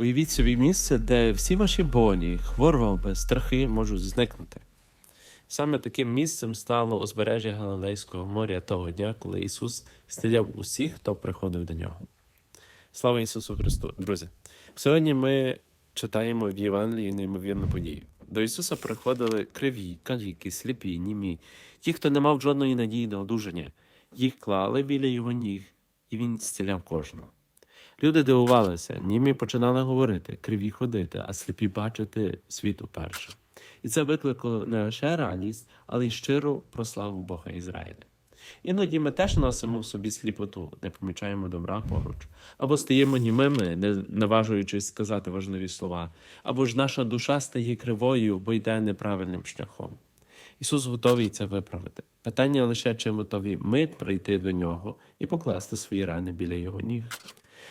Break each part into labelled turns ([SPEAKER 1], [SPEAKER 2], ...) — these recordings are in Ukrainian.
[SPEAKER 1] Уявіть собі місце, де всі ваші болі, хвороби, страхи можуть зникнути. Саме таким місцем стало узбережжя Галилейського моря того дня, коли Ісус зціляв усіх, хто приходив до нього. Слава Ісусу Христу! Друзі! Сьогодні ми читаємо в Євангелії неймовірну подію. До Ісуса приходили криві, каліки, сліпі, німі, ті, хто не мав жодної надії на одужання. Їх клали біля його ніг, і він зціляв кожного. Люди дивувалися, німі починали говорити, криві ходити, а сліпі бачити світ уперше. І це викликало не лише радість, але й щиру прославу Бога Ізраїля. Іноді ми теж носимо в собі сліпоту, не помічаємо добра поруч, або стаємо німими, не наважуючись сказати важливі слова, або ж наша душа стає кривою, бо йде неправильним шляхом. Ісус готовий це виправити. Питання лише, чи готові ми прийти до нього і покласти свої рани біля його ніг.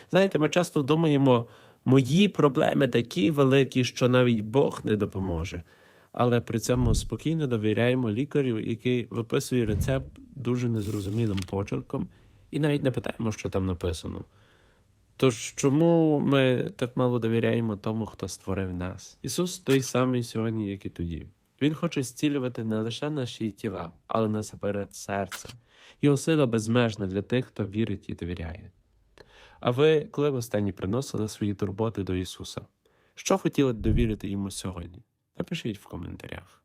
[SPEAKER 1] Знаєте, ми часто думаємо, мої проблеми такі великі, що навіть Бог не допоможе. Але при цьому спокійно довіряємо лікарю, який виписує рецепт дуже незрозумілим почерком, і навіть не питаємо, що там написано. Тож чому ми так мало довіряємо тому, хто створив нас? Ісус той самий сьогодні, як і тоді. Він хоче зцілювати не лише наші тіла, але насамперед серце. Його сила безмежна для тих, хто вірить і довіряє. А ви, коли в останні приносили свої турботи до Ісуса? Що хотіли довірити йому сьогодні? Напишіть в коментарях.